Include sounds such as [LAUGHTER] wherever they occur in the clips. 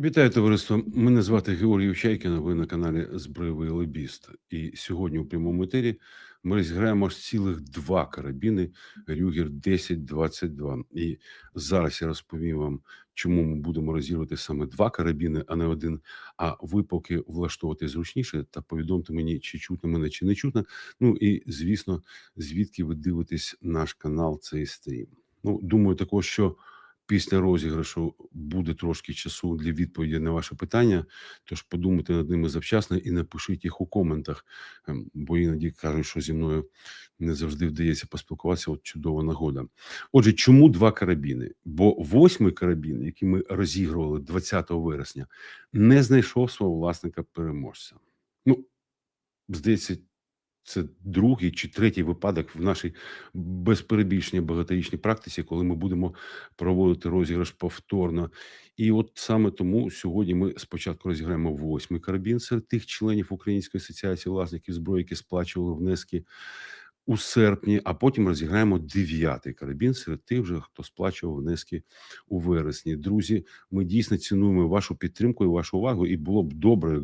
Вітаю товариство. Мене звати Георгій Чайкіна. Ви на каналі Збройовий Лобіст. І сьогодні у прямому етері ми розіграємо аж цілих два карабіни Рюгер 1022. І зараз я розповім вам, чому ми будемо розігрувати саме два карабіни, а не один. А ви поки влаштовувати зручніше та повідомте мені, чи чутно мене, чи не чутно. Ну і звісно, звідки ви дивитесь наш канал, цей стрім. Ну, думаю, також що. Після розіграшу буде трошки часу для відповіді на ваше питання. Тож подумайте над ними завчасно і напишіть їх у коментах, ем, бо іноді кажуть, що зі мною не завжди вдається поспілкуватися. От чудова нагода. Отже, чому два карабіни? Бо восьмий карабін, який ми розігрували 20 вересня, не знайшов свого власника переможця. Ну, здається, це другий чи третій випадок в нашій безперебільшенні багаторічній практиці, коли ми будемо проводити розіграш повторно. І от саме тому сьогодні ми спочатку розіграємо восьмий карабін серед тих членів Української асоціації власників зброї, які сплачували внески у серпні, а потім розіграємо дев'ятий карабін серед тих, вже хто сплачував внески у вересні. Друзі, ми дійсно цінуємо вашу підтримку і вашу увагу. І було б добре,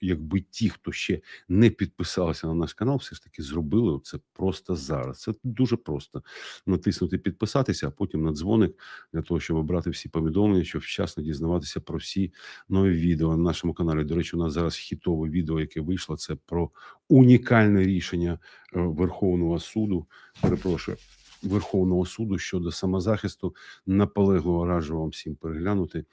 якби ті, хто ще не підписалися на наш канал, все ж таки зробили це просто зараз. Це дуже просто натиснути підписатися, а потім на дзвоник для того, щоб обрати всі повідомлення, щоб вчасно дізнаватися про всі нові відео на нашому каналі. До речі, у нас зараз хітове відео, яке вийшло. Це про унікальне рішення Верховного суду. Перепрошую. Верховного суду щодо самозахисту наполегливо раджу вам всім переглянути.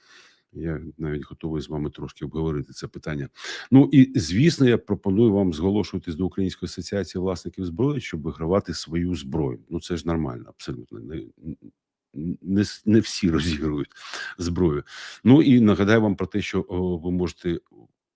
Я навіть готовий з вами трошки обговорити це питання. Ну і звісно, я пропоную вам зголошуватись до Української асоціації власників зброї, щоб вигравати свою зброю. Ну це ж нормально, абсолютно не не, не всі [LAUGHS] розігрують зброю. Ну і нагадаю вам про те, що о, ви можете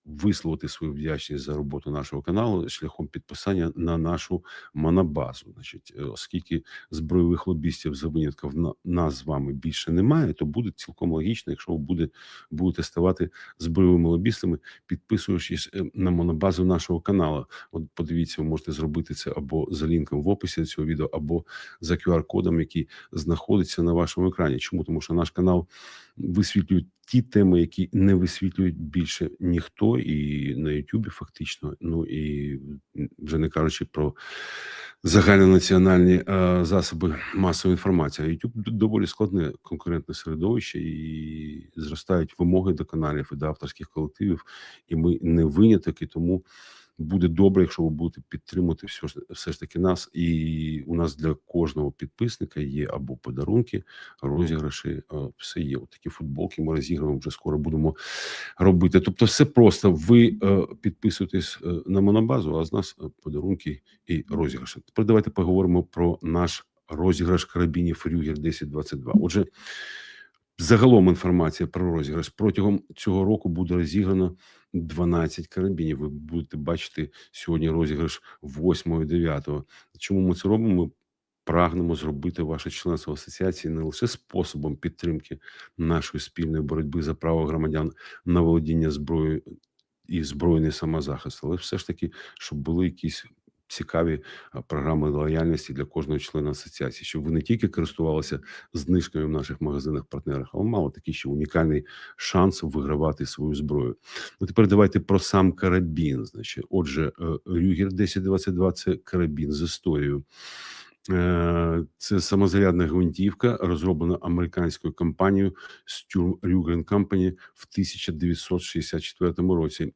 висловити свою вдячність за роботу нашого каналу шляхом підписання на нашу монобазу. Значить, е, оскільки збройових лобістів за винятком на нас з вами більше немає, то буде цілком логічно, якщо ви буде, будете ставати збройовими лобістами, підписуючись е, на монобазу нашого каналу. От подивіться, ви можете зробити це або за лінком в описі цього відео, або за QR-кодом, який знаходиться на вашому екрані. Чому тому, що наш канал висвітлюють ті теми, які не висвітлюють більше ніхто, і на Ютубі фактично. Ну і вже не кажучи про загальнонаціональні е, засоби масової інформації. YouTube доволі складне конкурентне середовище і зростають вимоги до каналів і до авторських колективів, і ми не виняток, тому буде добре, якщо ви будете підтримувати все ж все ж таки нас. І у нас для кожного підписника є або подарунки, розіграші. Все є. От такі футболки. Ми розіграємо вже скоро будемо робити. Тобто, все просто ви е, підписуєтесь е, на монобазу, а з нас е, подарунки і розіграші. Тепер давайте поговоримо про наш розіграш карабінів Рюгер 1022. Отже. Загалом інформація про розіграш протягом цього року буде розіграно 12 карабінів. Ви будете бачити сьогодні розіграш 8 і 9. Чому ми це робимо? Ми прагнемо зробити ваше членство асоціації не лише способом підтримки нашої спільної боротьби за право громадян на володіння зброєю і збройний самозахист, але все ж таки, щоб були якісь цікаві програми лояльності для кожного члена асоціації, щоб ви не тільки користувалися знижками в наших магазинах партнерах, а мали такий ще унікальний шанс вигравати свою зброю. Ну тепер давайте про сам карабін. Значить, отже, е, Рюгер 1022 – це карабін з історією. Е, це самозарядна гвинтівка, розроблена американською компанією Sturm Rugen Company в 1964 році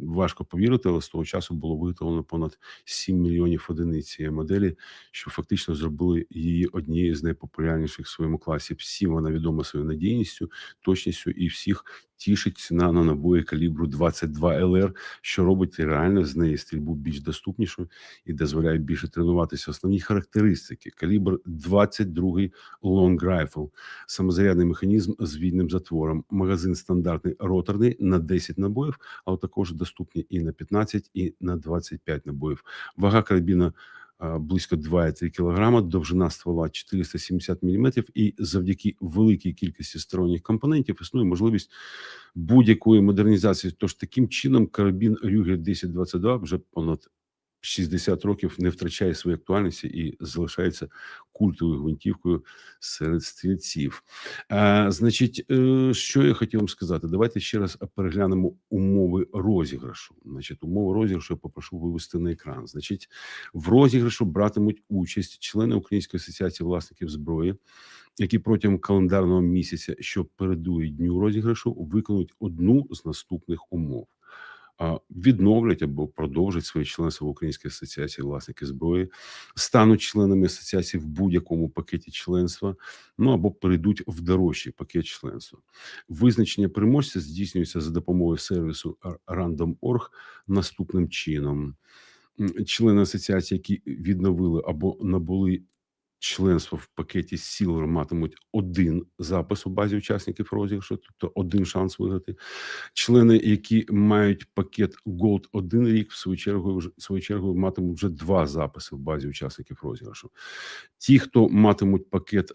важко повірити, але з того часу було виготовлено понад 7 мільйонів одиниць цієї моделі, що фактично зробили її однією з найпопулярніших в своєму класі. Всім вона відома своєю надійністю, точністю і всіх тішить ціна на набої калібру 22 ЛР, що робить реально з неї стрільбу більш доступнішою і дозволяє більше тренуватися. Основні характеристики: калібр 22 Long Rifle, самозарядний механізм з вільним затвором, магазин стандартний роторний на 10 набоїв, а також доступні і на 15, і на 25 набоїв. Вага карабіна близько 2,3 кг, довжина ствола 470 мм, і завдяки великій кількості сторонніх компонентів існує можливість будь-якої модернізації. Тож таким чином карабін Рюгер 1022 вже понад 60 років не втрачає своєї актуальності і залишається культовою гвинтівкою серед стрільців. А, Значить, е, що я хотів вам сказати? Давайте ще раз переглянемо умови розіграшу. Значить, умови розіграшу я попрошу вивести на екран. Значить, в розіграшу братимуть участь члени Української асоціації власників зброї, які протягом календарного місяця, що передує дню розіграшу, виконують одну з наступних умов. Відновлять або продовжать своє членство в Українській асоціації власників зброї, стануть членами асоціації в будь-якому пакеті членства, ну або перейдуть в дорожчий пакет членства. Визначення переможця здійснюється за допомогою сервісу Random.org наступним чином. Члени асоціації, які відновили або набули членство в пакеті Сілер матимуть один запис у базі учасників розіграшу, тобто один шанс виграти. Члени, які мають пакет Gold один рік, в свою чергу в свою чергу матимуть вже два записи в базі учасників розіграшу. Ті, хто матимуть пакет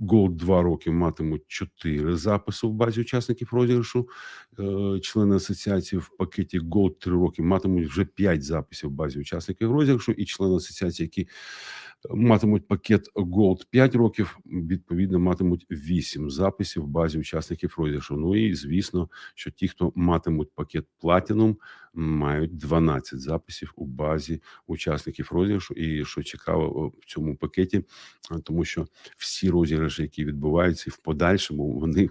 Gold 2 роки, матимуть 4 записи в базі учасників розіграшу. Е, Члени асоціації в пакеті Gold 3 роки матимуть вже 5 записів в базі учасників розіграшу, і члени асоціації, які матимуть пакет Gold 5 років, відповідно матимуть 8 записів в базі учасників розіграшу. Ну і звісно, що ті, хто матимуть пакет Platinum, мають 12 записів у базі учасників розіграшу. І що цікаво в цьому пакеті, тому що всі розіграші, які відбуваються, в подальшому вони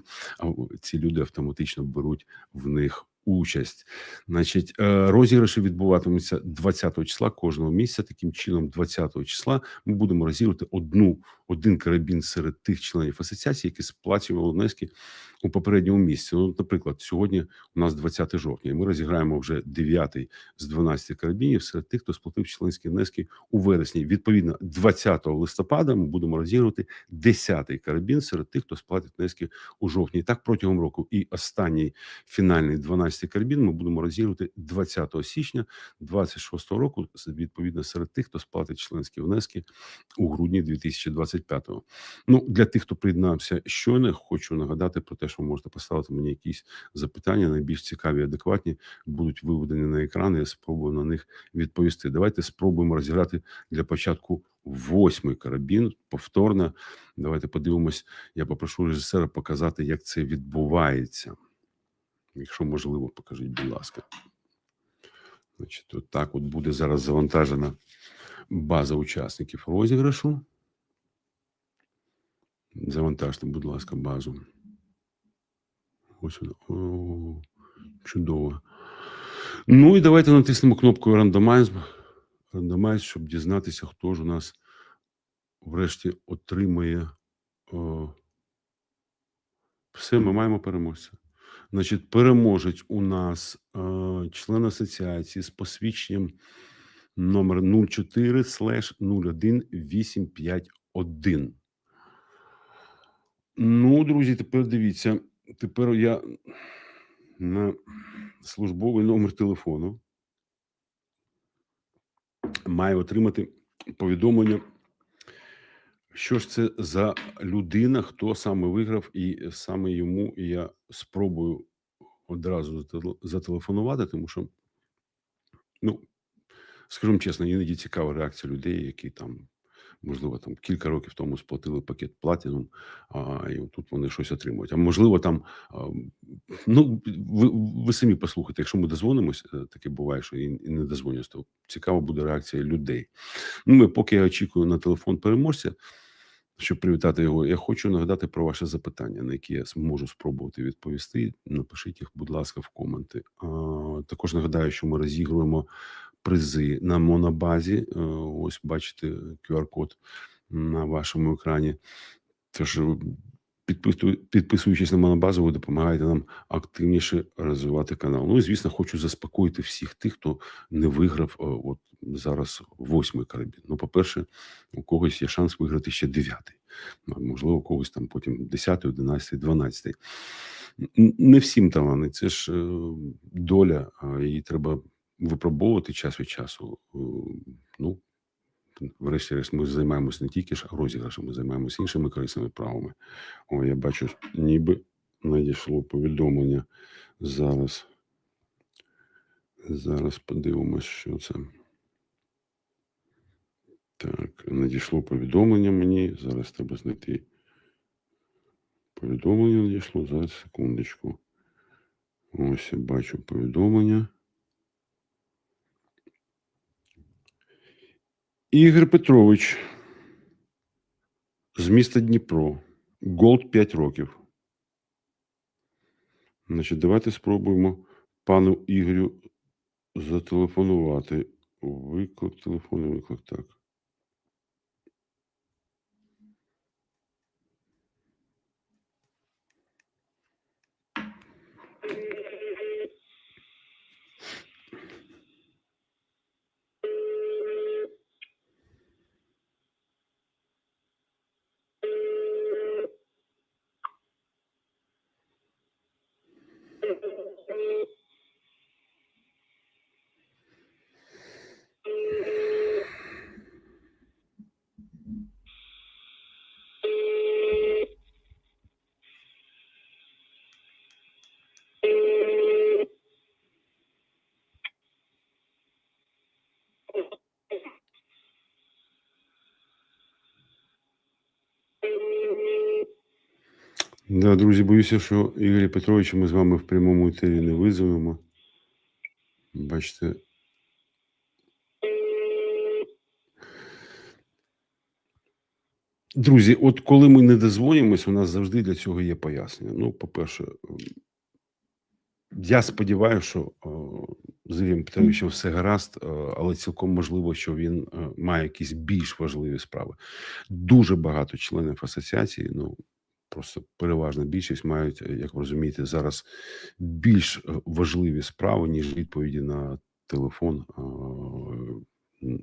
ці люди автоматично беруть в них. Участь, значить, е, розіграші відбуватимуться 20 числа кожного місяця. Таким чином, 20 числа ми будемо розігрувати одну один карабін серед тих членів асоціації, які сплачували внески у попередньому місяці. Ну, наприклад, сьогодні у нас 20 жовтня. і Ми розіграємо вже 9 з 12 карабінів серед тих, хто сплатив членські внески у вересні. Відповідно, 20 листопада ми будемо розігрувати 10 карабін серед тих, хто сплатить внески у жовтні. І так протягом року. І останній фінальний 12 карабін ми будемо розігрувати 20 січня 26 року. Відповідно, серед тих, хто сплатить членські внески у грудні 2025-го. Ну для тих, хто приєднався щойно, хочу нагадати про те, що ви можете поставити мені якісь запитання, найбільш цікаві, адекватні будуть виведені на екран. Я спробую на них відповісти. Давайте спробуємо розіграти для початку восьмий карабін. Повторно. Давайте подивимось. Я попрошу режисера показати, як це відбувається. Якщо можливо, покажіть, будь ласка. Значить, от от буде зараз завантажена база учасників розіграшу. Завантажте, будь ласка, базу. Ось вона. О, чудово. Ну і давайте натиснемо кнопку Randomize, Randomize, щоб дізнатися, хто ж у нас врешті отримає. О, все, ми маємо переможця. Значить, переможець у нас е, член асоціації з посвідченням номер 04 слеш 01851. Ну, друзі, тепер дивіться. Тепер я на службовий номер телефону маю отримати повідомлення, що ж це за людина, хто саме виграв, і саме йому я спробую одразу зателефонувати, тому що, ну, скажімо чесно, іноді цікава реакція людей, які там, можливо, там кілька років тому сплатили пакет Platinum, а і тут вони щось отримують. А можливо, там ну ви, ви самі послухайте, якщо ми дозвонимось, е, таке буває, що і, не дозвонюсь, то цікава буде реакція людей. Ну, ми, поки я очікую на телефон переможця, щоб привітати його, я хочу нагадати про ваше запитання, на які я зможу спробувати відповісти. Напишіть їх, будь ласка, в коменти. А, також нагадаю, що ми розігруємо призи на монобазі. Е, Ось бачите QR-код на вашому екрані. Тож е, підписуючись на монобазу, ви допомагаєте нам активніше розвивати канал. Ну і звісно, хочу заспокоїти всіх тих, хто не виграв е, от зараз восьмий карабін. Ну, по-перше, у когось є шанс виграти ще дев'ятий. Можливо, у когось там потім десятий, одинадцятий, дванадцятий. Не всім талани, це ж е, доля, її треба випробовувати час від часу. Е, Ну, врешті-решт, ми займаємося не тільки ж розіграшем, ми займаємося іншими корисними правами. О, я бачу, ніби надійшло повідомлення зараз. Зараз подивимось, що це. Так, надійшло повідомлення мені. Зараз треба знайти. Повідомлення надійшло. Зараз секундочку. Ось я бачу повідомлення. Ігор Петрович з міста Дніпро. Голд 5 років. Значить, давайте спробуємо пану Ігорю зателефонувати. Виклик, телефон, виклик, так. Да, друзі, боюся, що Ігоря Петровича ми з вами в прямому етері не визовемо. Бачите. Друзі, от коли ми не дозвонимось, у нас завжди для цього є пояснення. Ну, по-перше, я сподіваюся, що з Ігорем Петровичем все гаразд, але цілком можливо, що він е, має якісь більш важливі справи. Дуже багато членів асоціації, ну просто переважна більшість мають, е, як ви розумієте, зараз більш е, важливі справи, ніж відповіді на телефон е, м,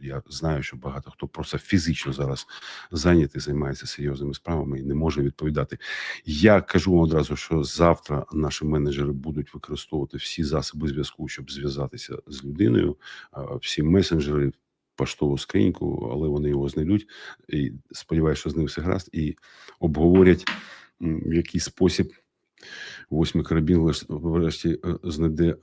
Я знаю, що багато хто просто фізично зараз зайнятий, займається серйозними справами і не може відповідати. Я кажу вам одразу, що завтра наші менеджери будуть використовувати всі засоби зв'язку, щоб зв'язатися з людиною, всі месенджери, поштову скриньку, але вони його знайдуть. І сподіваюся, що з ним все гаразд, і обговорять в який спосіб. Восьмий карабін врешті е, знайде е,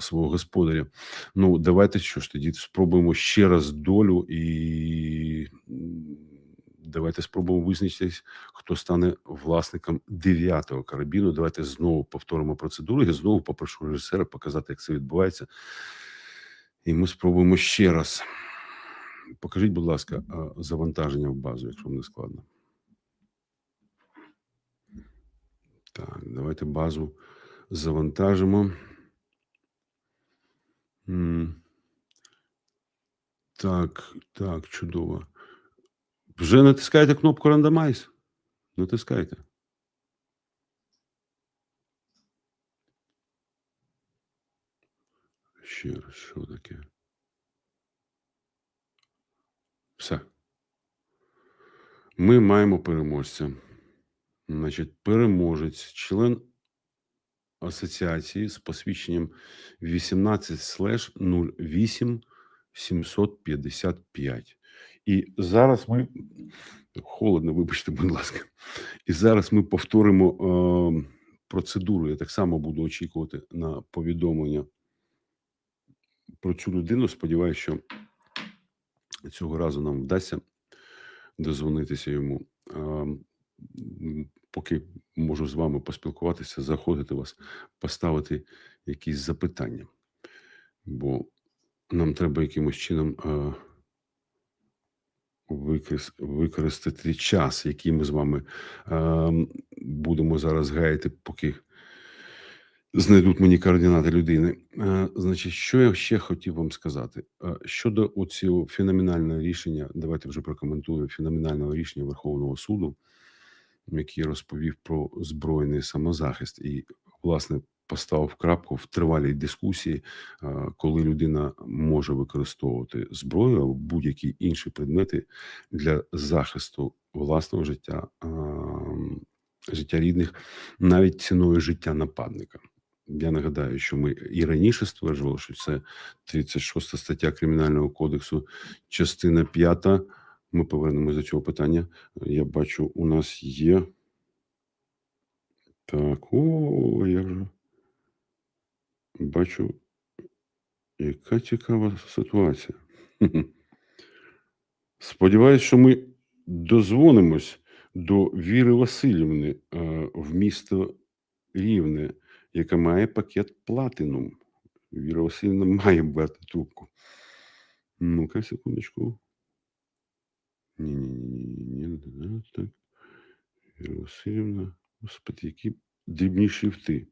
свого господаря. Ну, давайте що ж тоді спробуємо ще раз долю і давайте спробуємо визначитись, хто стане власником дев'ятого карабіну. Давайте знову повторимо процедуру. Я знову попрошу режисера показати, як це відбувається. І ми спробуємо ще раз. Покажіть, будь ласка, завантаження в базу, якщо вам не складно. Так, давайте базу завантажимо. Так, так, чудово. Вже натискаєте кнопку Randomize? Натискайте. Ще раз, що таке? Все. Ми маємо переможця. Значить, переможець, член асоціації з посвідченням 18 08 755. І зараз ми холодно, вибачте, будь ласка. І зараз ми повторимо е, процедуру. Я так само буду очікувати на повідомлення про цю людину. Сподіваюся, що цього разу нам вдасться дозвонитися йому. Поки можу з вами поспілкуватися, заходити вас, поставити якісь запитання, бо нам треба якимось чином використати час, який ми з вами будемо зараз гаяти, поки знайдуть мені координати людини. Е, Значить, що я ще хотів вам сказати Е, щодо оцього феноменального рішення, давайте вже прокоментую феноменального рішення Верховного суду, який розповів про збройний самозахист, і власне поставив крапку в тривалій дискусії, е, коли людина може використовувати зброю або будь-які інші предмети для захисту власного життя, е, життя рідних, навіть ціною життя нападника. Я нагадаю, що ми і раніше стверджували, що це 36 стаття Кримінального кодексу, частина 5. Ми повернемось до цього питання. Я бачу, у нас є. Так, о, як же. Бачу, яка цікава ситуація. Сподіваюсь, що ми дозвонимось до Віри Васильівни е, в місто Рівне, яка має пакет Платинум. Віра Васильівна має брати трубку. Ну-ка, секундочку. Ні, ні, ні, ні, ні, так. Віра Васильівна. Господи, які дрібні шрифти.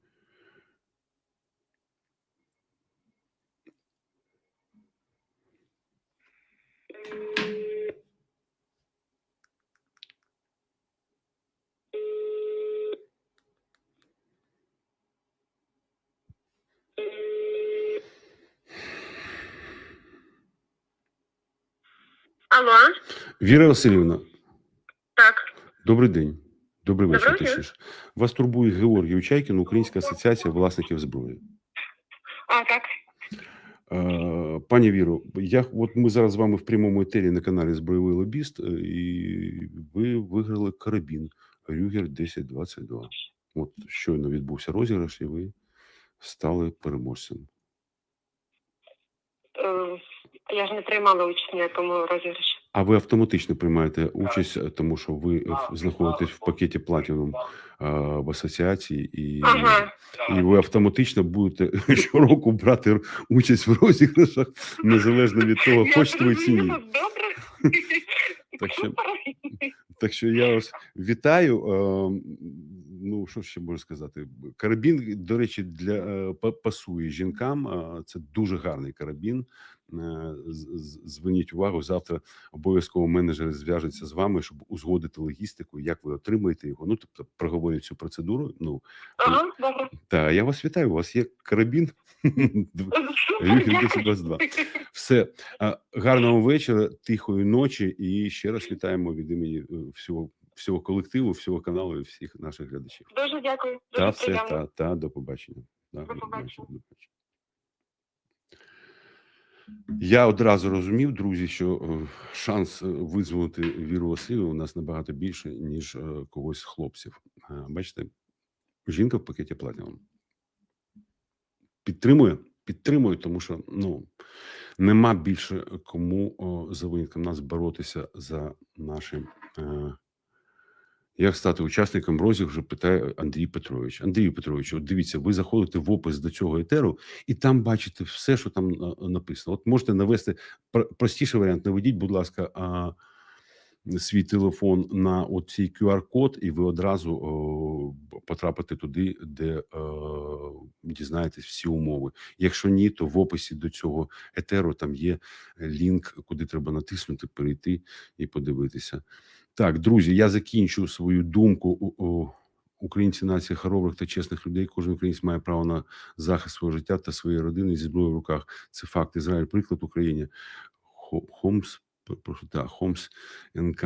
Алло, Віра Васильівна, так. добрий день. Добрий вечір. Точніше. Вас турбує Георгій Учайкін, Українська асоціація власників зброї. А, так. Пані Віро, я от ми зараз з вами в прямому етері на каналі Збройовий лобіст, е, і ви виграли карабін Рюгер 1022. От щойно відбувся розіграш, і ви стали переможцем. Е, Я ж не приймала участь в ніякому розіграші. А ви автоматично приймаєте участь, е, тому що ви е, знаходитесь в пакеті Platinum е, в асоціації, і, Ага. і ви автоматично будете [LAUGHS] щороку брати участь в розіграшах, незалежно від того, хочете ви чи ні. Так що- Так що я вас вітаю. Е, Ну, що ще можу сказати? Карабін, до речі, для е, пасує жінкам. Е, Це дуже гарний карабін. Е, Зверніть увагу, завтра обов'язково менеджери зв'яжуться з вами, щоб узгодити логістику, як ви отримаєте його. Ну, тобто, проговорять цю процедуру. Ну Ага, добре. та я вас вітаю. У вас є карабін. [LAUGHS] Супер, Рюхер дякую. 1022. Все гарного вечора, тихої ночі, і ще раз вітаємо від імені е, всього всього колективу, всього каналу і всіх наших глядачів. Дуже дякую. Та все, та, та до побачення. До побачення. до побачення. Я одразу розумів, друзі, що е, шанс е, визволити Віру Васильівну у нас набагато більше, ніж е, когось з хлопців. Бачите, жінка в пакеті Platinum. Підтримує, підтримує, тому що ну нема більше кому за винятком нас боротися за наші. Як стати учасником розіграшу, питає Андрій Петрович. Андрій Петрович, от дивіться, ви заходите в опис до цього етеру, і там бачите все, що там е, написано. От можете навести пр- простіший варіант. Наведіть, будь ласка, а, свій телефон на оцей QR-код, і ви одразу о, потрапите туди, де е, дізнаєтесь всі умови. Якщо ні, то в описі до цього етеру там є лінк, куди треба натиснути, перейти і подивитися. Так, друзі, я закінчу свою думку. Українці нація хоробрих та чесних людей. Кожен українець має право на захист свого життя та своєї родини зі зброєю в руках. Це факт. Ізраїль приклад Україні. Хомс, прошу так, Хомс НК.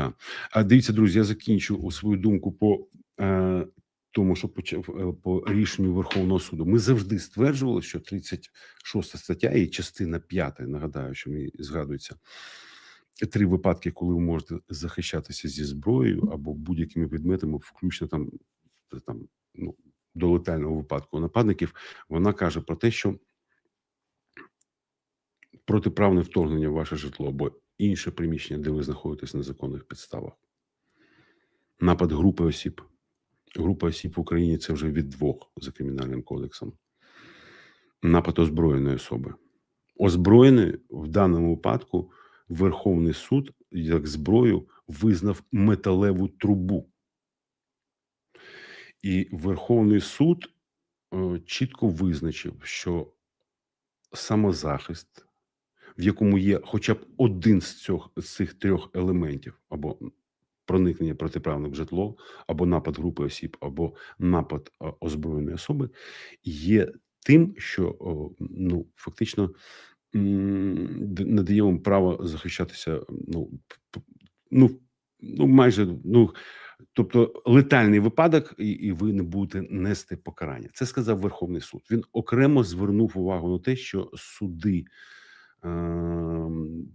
А дивіться, друзі, я закінчу свою думку по е, тому, що почав е, по рішенню Верховного суду. Ми завжди стверджували, що 36 стаття і частина 5, нагадаю, що мені згадується. Три випадки, коли ви можете захищатися зі зброєю або будь-якими предметами, включно там, там ну, до летального випадку нападників, вона каже про те, що протиправне вторгнення в ваше житло або інше приміщення, де ви знаходитесь на законних підставах. Напад групи осіб. Група осіб в Україні це вже від двох за кримінальним кодексом. Напад озброєної особи. Озброєної в даному випадку Верховний суд як зброю визнав металеву трубу. І Верховний суд е, чітко визначив, що самозахист, в якому є хоча б один з цих, з цих трьох елементів, або проникнення протиправне в житло, або напад групи осіб, або напад е, озброєної особи, є тим, що ну, фактично надає вам право захищатися. Ну, ну, ну майже ну. Тобто летальний випадок, і, і ви не будете нести покарання. Це сказав Верховний суд. Він окремо звернув увагу на те, що суди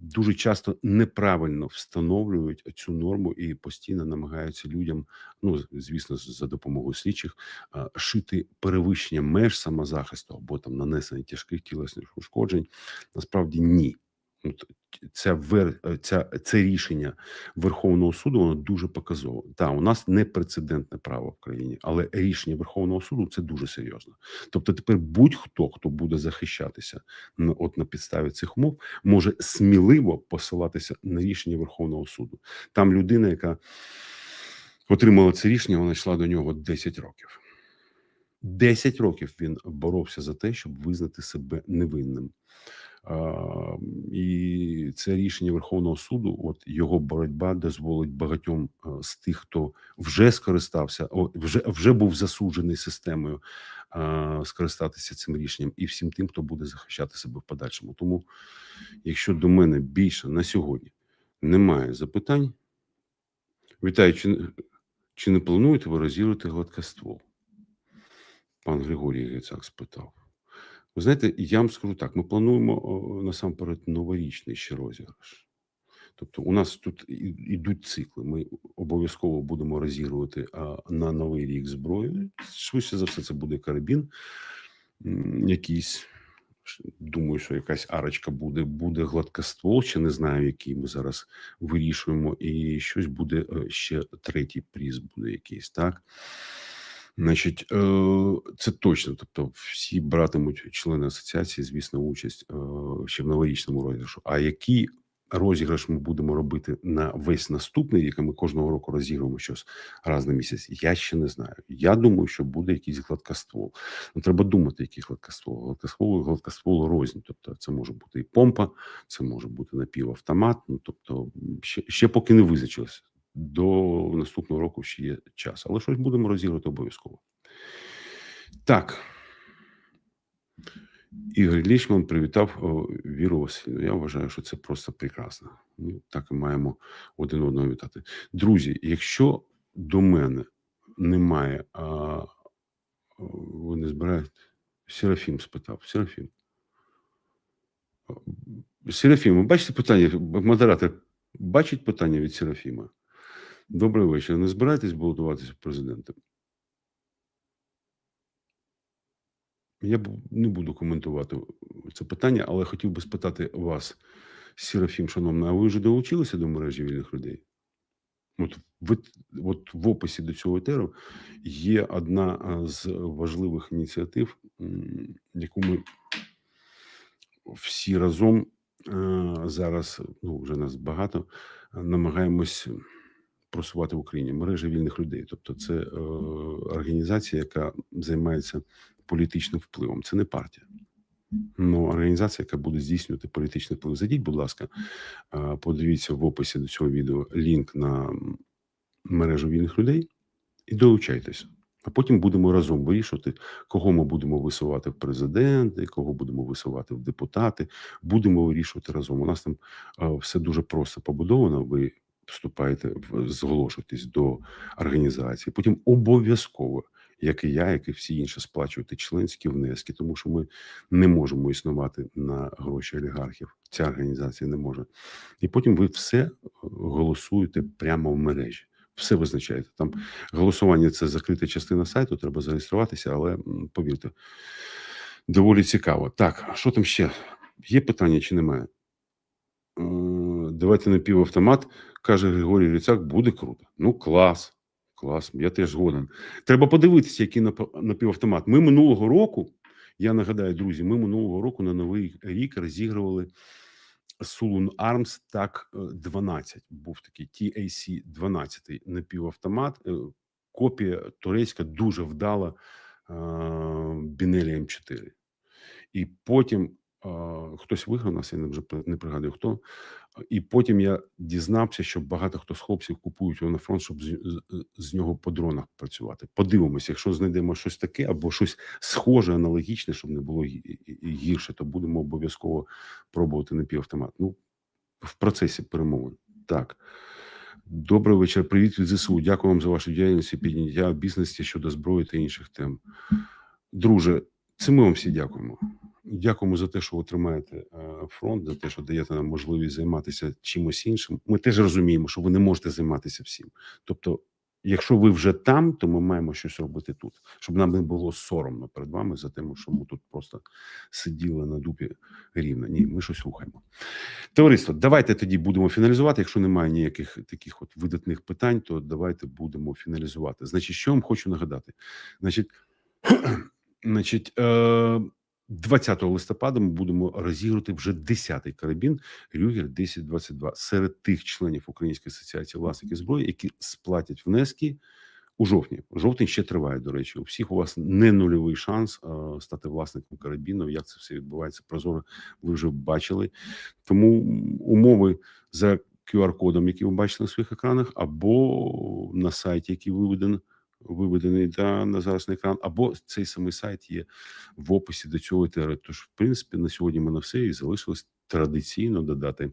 дуже часто неправильно встановлюють цю норму і постійно намагаються людям, ну звісно, за допомогою слідчих, шити перевищення меж самозахисту або там нанесення тяжких тілесних ушкоджень. Насправді ні. От ця вер, е, ця, це рішення Верховного суду воно дуже показово. Так, у нас не прецедентне право в країні, але рішення Верховного суду це дуже серйозно. Тобто, тепер будь-хто, хто буде захищатися на от на підставі цих умов, може сміливо посилатися на рішення Верховного суду. Там людина, яка отримала це рішення, вона йшла до нього 10 років. 10 років він боровся за те, щоб визнати себе невинним. І це рішення Верховного суду. От його боротьба дозволить багатьом е, з тих, хто вже скористався, вже вже був засуджений системою, скористатися цим рішенням, і всім тим, хто буде захищати себе в подальшому. Тому, якщо до мене більше на сьогодні немає запитань, вітаю, чи, чи не плануєте ви розірвати гладкоствол? Пан Григорій Грицак спитав. Ви знаєте, я вам скажу так: ми плануємо насамперед новорічний ще розіграш. Тобто, у нас тут ідуть цикли. Ми обов'язково будемо розігрувати на новий рік зброю. Швидше за все, це буде карабін, якийсь. Думаю, що якась арочка буде, буде гладкоствол, ще не знаю, який ми зараз вирішуємо, і щось буде е, ще третій приз буде якийсь, так. Значить, е, це точно. Тобто, всі братимуть члени асоціації, звісно, участь е, ще в новорічному розіграшу. А який розіграш ми будемо робити на весь наступний рік, ми кожного року розігруємо щось раз на місяць, я ще не знаю. Я думаю, що буде якийсь гладкоствол. Ну, треба думати, який гладкоствол. Гладкоствол, гладкоствол рознь. Тобто, це може бути і помпа, це може бути напівавтомат. Ну, тобто, ще, ще поки не визначилося. До наступного року ще є час, але щось будемо розігрувати обов'язково. Так. Ігор Лічман привітав Віру Васильівну. Я вважаю, що це просто прекрасно. Ну, так і маємо один одного вітати. Друзі, якщо до мене немає, а, ви не збираєте? Серафім спитав. Серафім. Серафім, ви бачите питання? Модератор бачить питання від Серафіма? Добрий вечір. Не збираєтесь балотуватися в президенти? Я не буду коментувати це питання, але хотів би спитати вас, Серафім, шановна, а ви вже долучилися до мережі вільних людей? От, ви, от в описі до цього етеру є одна з важливих ініціатив, яку ми всі разом зараз, ну вже нас багато, намагаємось просувати в Україні мережа вільних людей. Тобто, це е, організація, яка займається політичним впливом. Це не партія. Ну, організація, яка буде здійснювати політичний вплив. Зайдіть, будь ласка, е, подивіться в описі до цього відео лінк на мережу вільних людей і долучайтеся. А потім будемо разом вирішувати, кого ми будемо висувати в президенти, кого будемо висувати в депутати. Будемо вирішувати разом. У нас там е, все дуже просто побудовано. Ви вступаєте, зголошуєтесь до організації. Потім обов'язково, як і я, як і всі інші, сплачуєте членські внески, тому що ми не можемо існувати на гроші олігархів. Ця організація не може. І потім ви все е, голосуєте прямо в мережі. Все визначаєте. Там голосування це закрита частина сайту, треба зареєструватися, але повірте, доволі цікаво. Так, що там ще? Є питання чи немає? Е, Давайте на півавтомат, каже Григорій Рицак, буде круто. Ну, клас. Клас, я теж згоден. Треба подивитися, який нап- напівавтомат. Ми минулого року, я нагадаю, друзі, ми минулого року на новий рік розігрували Sulun Arms TAC 12. Був такий TAC 12 напівавтомат. Е, Копія турецька дуже вдала е, Бінелі М4. І потім е, хтось виграв нас, я вже не пригадую хто. І потім я дізнався, що багато хто з хлопців купують його на фронт, щоб з, з, нього по дронах працювати. Подивимося, якщо знайдемо щось таке або щось схоже, аналогічне, щоб не було гірше, то будемо обов'язково пробувати напівавтомат. Ну, в процесі перемовин. Так. Добрий вечір. Привіт від ЗСУ. Дякую вам за вашу діяльність і підняття бізнесу щодо зброї та інших тем. Друже, це ми вам всі дякуємо. Дякуємо за те, що ви тримаєте е, фронт, за те, що даєте нам можливість займатися чимось іншим. Ми теж розуміємо, що ви не можете займатися всім. Тобто, Якщо ви вже там, то ми маємо щось робити тут, щоб нам не було соромно перед вами за тим, що ми тут просто сиділи на дупі рівно. Ні, ми щось рухаємо. Товариство, давайте тоді будемо фіналізувати. Якщо немає ніяких таких от видатних питань, то давайте будемо фіналізувати. Значить, що вам хочу нагадати? Значить, [CLEARS THROAT] значить, е, 20 листопада ми будемо розігрувати вже 10-й карабін Рюгер 1022 серед тих членів Української асоціації власників зброї, які сплатять внески у жовтні. Жовтень ще триває. До речі, у всіх у вас не нульовий шанс е, стати власником карабіну. Як це все відбувається? Прозоро ви вже бачили. Тому умови за QR-кодом, який ви бачите на своїх екранах, або на сайті, який виведений, виведений да, на зараз на екран, або цей самий сайт є в описі до цього етеру. Тож, в принципі, на сьогодні ми на все і залишилось традиційно додати.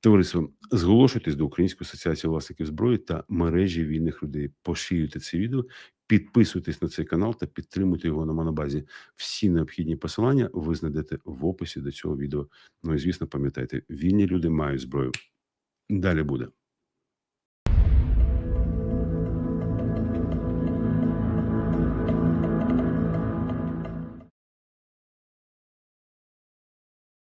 Товариство, зголошуйтесь до Української асоціації власників зброї та мережі вільних людей. Поширюйте це відео, підписуйтесь на цей канал та підтримуйте його на монобазі. Всі необхідні посилання ви знайдете в описі до цього відео. Ну і звісно, пам'ятайте, вільні люди мають зброю. Далі буде.